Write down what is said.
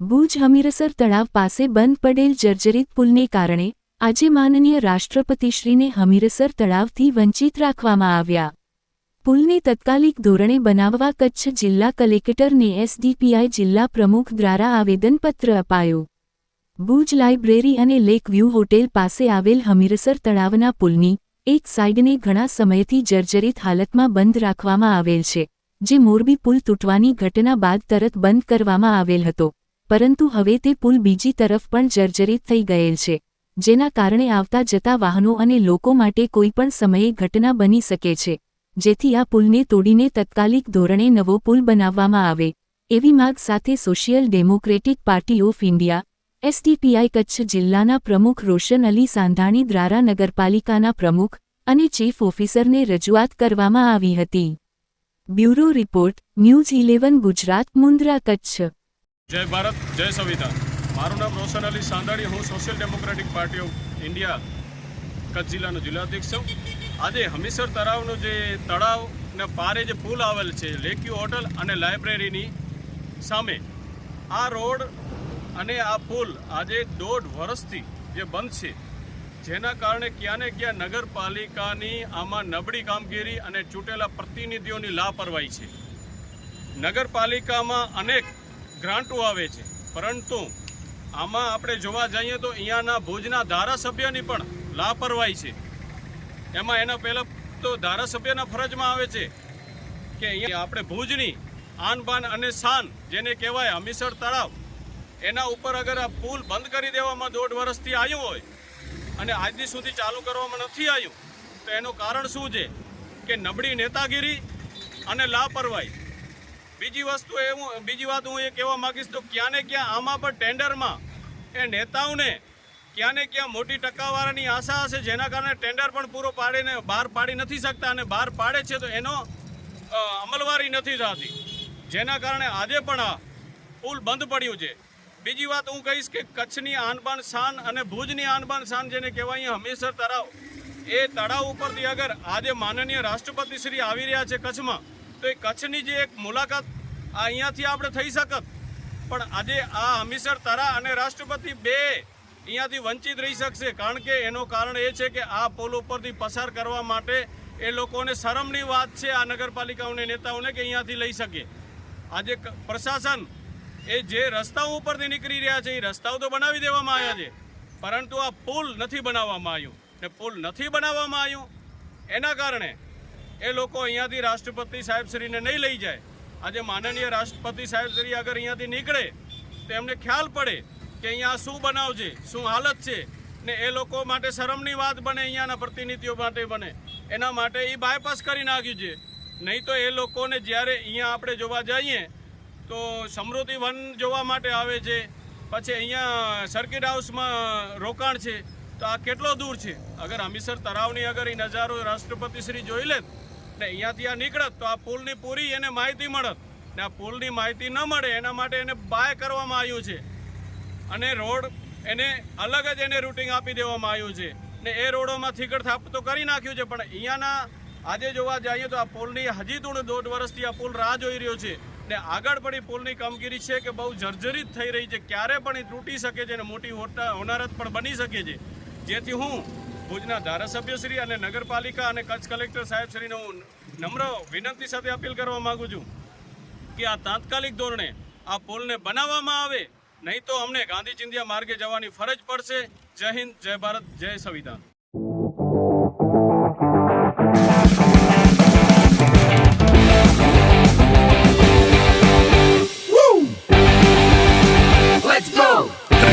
ભુજ હમીરસર તળાવ પાસે બંધ પડેલ જર્જરિત પુલને કારણે આજે માનનીય રાષ્ટ્રપતિશ્રીને હમીરસર તળાવથી વંચિત રાખવામાં આવ્યા. પુલને તત્કાલિક ધોરણે બનાવવા કચ્છ જિલ્લા કલેક્ટરને એસડીપીઆઈ જિલ્લા પ્રમુખ દ્વારા આવેદનપત્ર અપાયું. ભુજ લાઇબ્રેરી અને લેક વ્યૂ હોટેલ પાસે આવેલ હમીરસર તળાવના પુલની એક સાઇડને ઘણા સમયથી જર્જરિત હાલતમાં બંધ રાખવામાં આવેલ છે, જે મોરબી પુલ તૂટવાની ઘટના બાદ તરત બંધ કરવામાં આવેલ હતો, પરંતુ હવે તે પુલ બીજી તરફ પણ જર્જરિત થઈ ગયેલ છે, જેના કારણે આવતા જતા વાહનો અને લોકો માટે કોઈપણ સમયે ઘટના બની શકે છે, જેથી આ પુલને તોડીને તત્કાલિક ધોરણે નવો પુલ બનાવવામાં આવે, એવી માગ સાથે social democratic party of India S D P I Kutch જિલ્લાના પ્રમુખ રોશન અલી સાંધાણી દ્વારા નગરપાલિકાના પ્રમુખ અને ચીફ ઓફિસરને રજૂઆત કરવામાં આવી હતી. Bureau report, News Eleven, Gujarat, Mundra, Kutch. જય ભારત, જય સંવિધાન. મારું નામ રોશન અલી સાંધાણી, હું social democratic party of India, Kutch જિલ્લાનો જિલ્લાધ્યક્ષ છું. આજે હમીસર તળાવનું જે તળાવ ને પારે જે પુલ આવેલ છે, લેક્યુ હોટલ અને લાઇબ્રેરીની સામે, આ રોડ અને આ પુલ આજે દોઢ વર્ષથી જે બંધ છે, જેના કારણે ક્યાંને ક્યાં નગરપાલિકાની આમાં નબળી કામગીરી અને ચૂંટેલા પ્રતિનિધિઓની લાપરવાહી છે. નગરપાલિકામાં અનેક ગ્રાન્ટો આવે છે, પરંતુ આમાં આપણે જોવા જઈએ તો અહીંયાના ભુજના ધારાસભ્યની પણ લાપરવાહી છે. એમાં એના પહેલાં તો ધારાસભ્યના ફરજમાં આવે છે કે અહીંયા આપણે ભુજની આન બાન અને શાન જેને કહેવાય હમીસર તળાવ એના ઉપર અગર આ પુલ બંધ કરી દેવામાં દોઢ વર્ષથી આવ્યું હોય અને આજની સુધી ચાલુ કરવામાં નથી આવ્યું, તો એનું કારણ શું છે? કે નબળી નેતાગીરી અને લાપરવાહી. બીજી વસ્તુ એ હું, બીજી વાત હું એ કહેવા માંગીશ, તો ક્યાં ને ક્યાં આમાં પણ ટેન્ડરમાં એ નેતાઓને ક્યાં ને ક્યાં મોટી ટકાવારીની આશા હશે, જેના કારણે ટેન્ડર પણ પૂરો પાડીને બહાર પાડી નથી શકતા અને બહાર પાડે છે, તો એનો અમલવારી નથી થતી. જેના કારણે આજે પણ આ પુલ બંધ પડ્યું છે. બીજી વાત હું કહીશ કે કચ્છની આનબાન શાન અને ભુજની આનબાન શાન જેને કહેવાય અહીંયા હમીરસર તળાવ, એ તળાવ ઉપરથી અગર આજે માનનીય રાષ્ટ્રપતિ શ્રી આવી રહ્યા છે કચ્છમાં, તો એ કચ્છની જે એક મુલાકાત આ અહીંયાથી આપણે થઈ શકત. પણ આજે આ હમીરસર તરા અને રાષ્ટ્રપતિ બે અહીંયાથી વંચિત રહી શકશે, કારણ કે એનું કારણ એ છે કે આ પુલ ઉપરથી પસાર કરવા માટે એ લોકોને શરમની વાત છે આ નગરપાલિકાઓને, નેતાઓને કે અહીંયાથી લઈ શકે. આજે પ્રશાસન એ જે રસ્તાઓ ઉપરથી નીકળી રહ્યા છે, એ રસ્તાઓ તો બનાવી દેવામાં આવ્યા છે. પરંતુ આ પુલ નથી બનાવવામાં આવ્યું. ને પુલ નથી બનાવવામાં આવ્યું એના કારણે એ લોકો અહીંયાથી રાષ્ટ્રપતિ સાહેબશ્રીને નહીં લઈ જાય. આજે માનનીય રાષ્ટ્રપતિ સાહેબશ્રી અગર અહીંયાથી નીકળે, તો એમને ખ્યાલ પડે કે અહીંયા શું બનાવ છે, શું હાલત છે. ને એ લોકો માટે શરમની વાત બને, અહીંયાના પ્રતિનિધિઓ માટે બને. એના માટે એ બાયપાસ કરી નાખ્યું છે. નહીં તો એ લોકોને જ્યારે અહીંયા આપણે જોવા જઈએ તો સમૃદ્ધિ વન જોવા માટે આવે છે. પછી અહીંયા સર્કિટ હાઉસમાં રોકાણ છે. તો આ કેટલો દૂર છે? અગર હમીસર તળાવની અગર એ નજારો રાષ્ટ્રપતિ શ્રી જોઈ લેત ને અહીંયાથી આ નીકળત, તો આ પુલની પૂરી એને માહિતી મળત. ને આ પુલની માહિતી ન મળે, એના માટે એને બાય કરવામાં આવ્યું છે. અને રોડ એને અલગ જ એને રૂટિંગ આપી દેવામાં આવ્યું છે. ને એ રોડોમાં થીકડ થાપ તો કરી નાખ્યું છે, પણ અહીંયાના આજે જોવા જઈએ તો આ પુલની હજી થોડું દોઢ વર્ષથી આ પુલ રાહ જોઈ રહ્યો છે. ને આગળ એ પુલની કામગીરી છે કે બહુ જર્જરિત થઈ રહી છે. ક્યારે પણ એ તૂટી શકે છે અને મોટી હોનારત પણ બની શકે છે. જેથી હું ભુજના ધારાસભ્યશ્રી અને નગરપાલિકા અને કચ્છ કલેક્ટર સાહેબશ્રીને હું નમ્ર વિનંતી સાથે અપીલ કરવા માગું છું કે આ તાત્કાલિક ધોરણે આ પુલને બનાવવામાં આવે. નહીં તો અમને ગાંધી ચિંધિયા માર્ગે જવાની ફરજ પડશે. જય હિન્દ, જય ભારત, જય સંવિધાન.